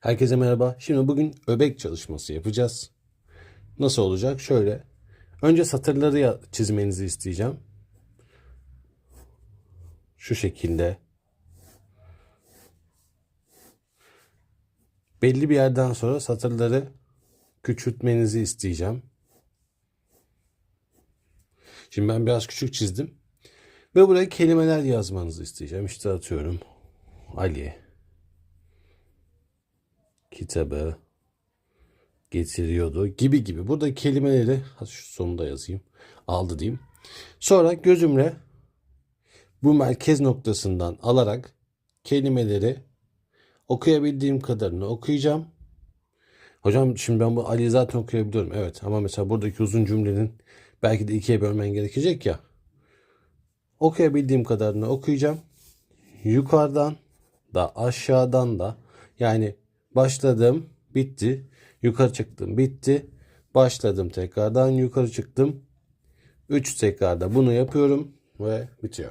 Herkese merhaba. Şimdi bugün öbek çalışması yapacağız. Nasıl olacak? Şöyle. Önce satırları çizmenizi isteyeceğim. Şu şekilde. Belli bir yerden sonra satırları küçültmenizi isteyeceğim. Şimdi ben biraz küçük çizdim. Ve buraya kelimeler yazmanızı isteyeceğim. İşte atıyorum. Ali kitabı getiriyordu gibi gibi. Burada kelimeleri şu sonunda yazayım. Aldı diyeyim. Sonra gözümle bu merkez noktasından alarak kelimeleri okuyabildiğim kadarını okuyacağım. Hocam şimdi ben bu Ali'yi zaten okuyabiliyorum. Evet ama mesela buradaki uzun cümlenin belki de ikiye bölmen gerekecek ya. Okuyabildiğim kadarını okuyacağım. Yukarıdan da aşağıdan da yani başladım bitti. Yukarı çıktım bitti. Başladım tekrardan yukarı çıktım. 3 tekrarda bunu yapıyorum ve bitiyor.